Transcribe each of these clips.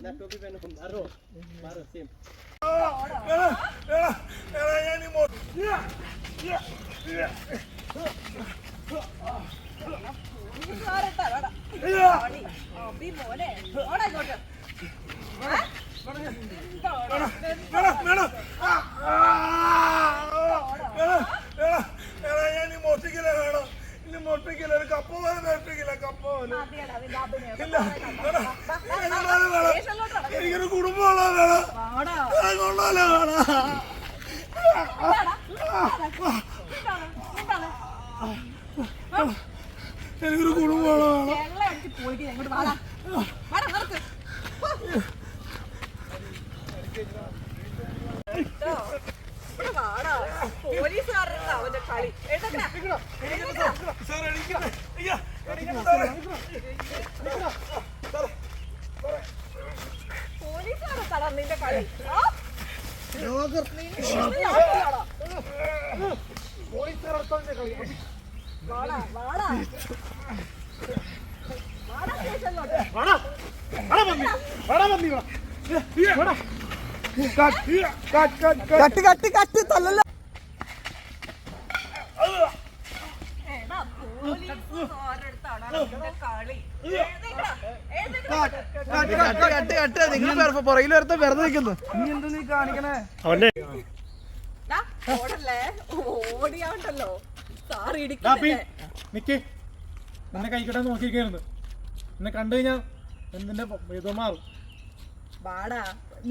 Topi pen hum aro. Maro sim. ഞാൻ മോട്ടിക്കില്ല വേണം ഇനി മൊട്ടിക്കില്ല ഒരു കപ്പ് പോലെ എനിക്കൊരു കുടുംബമുള്ള വേണം. കൊണ്ടുപോല വേണം. എനിക്കൊരു കുടുംബമുള്ള വേണം പോലീസുകാരുടെ അവന്റെ കളി എഴുതട്ടാ സാർ എനിക്ക് അയ്യ എനിക്ക് സാറേ തല നിന്റെ കളി? വാടാ, വാടാ. വാടാ സ്റ്റേഷനിലോട്ട്. കട്ട് കട്ട് കട്ട് തല്ലല്ല എടാ, പോലീസുകാരടുത്താണ് നിന്റെ കളി. എഴുന്നേക്കടാ, എഴുന്നേക്കടാ. കട്ട് കട്ട് കട്ട് നിങ്ങൾ പുറകിൽ വരുത്ത വെറുതെ നിൽക്കുന്നു നീ എന്താ നീ കാണിക്കണേ ദാ, ഓടല്ലേ ഓടിയാണ്ടല്ലോ സാറ് നിക്ക് നിന്നെ കൈക്കിട്ടാൻ നോക്കിയിരിക്കുന്നു എന്നെ കണ്ടു കഴിഞ്ഞാ എന്തിന്റെ ഇത് മാറും വാടാ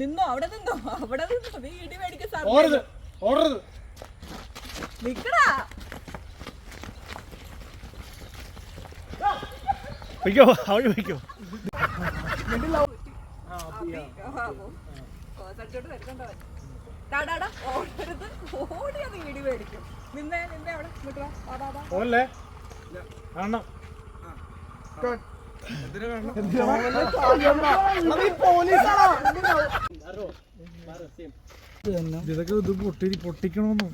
നിന്നോ അവിടെ നിന്നോ അവിടെ നിന്നോ നീ ഇടി മേടിക്കാൻ ഓടരുത് ഓടരുത് നിക്കടാ വയ്ക്കോ അവഴി വയ്ക്കോ കോസടിച്ചോട്ട് വരുന്നുണ്ടോ ഡാ, ഡാ, ഡാ, ഓടരുത് ഓടിയാ നീ ഇടി മേടിക്കും നിന്നേ നിന്നേ അവിടെ നിക്കടാ വാ, വാ, വയ്ക്കോ ഓല്ലേ? കാണണം. ഇതൊക്കെ ഇത് പൊട്ടി പൊട്ടിക്കണമെന്നും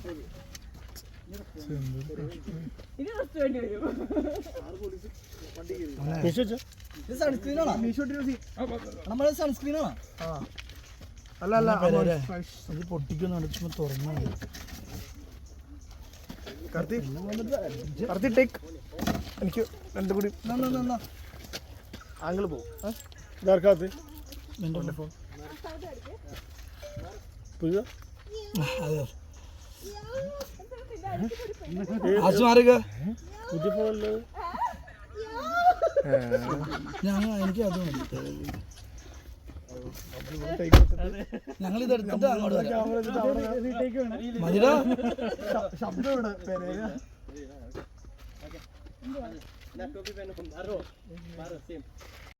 ഇനി റെസ്റ്റ് വേണ്ടി വരും. അല്ല? അല്ല ഇത് പൊട്ടിക്കുന്നുണ്ട് ചുമ്മാ തുറന്നു കറത്തി ടേക്ക് എനിക്ക് രണ്ടു കൂടി. ആംഗിൾ പോകും ഇതാർക്കകത്ത് ഫോൺ പുതിയ അതെ. പുതിയ പോലെ ഞാൻ എനിക്ക് അത് മതി. ഞങ്ങൾ ഇത് എടുത്തിട്ട് അങ്ങോട്ട് വരാം. മതിടാ. ശബ്ദം ഇവിടെ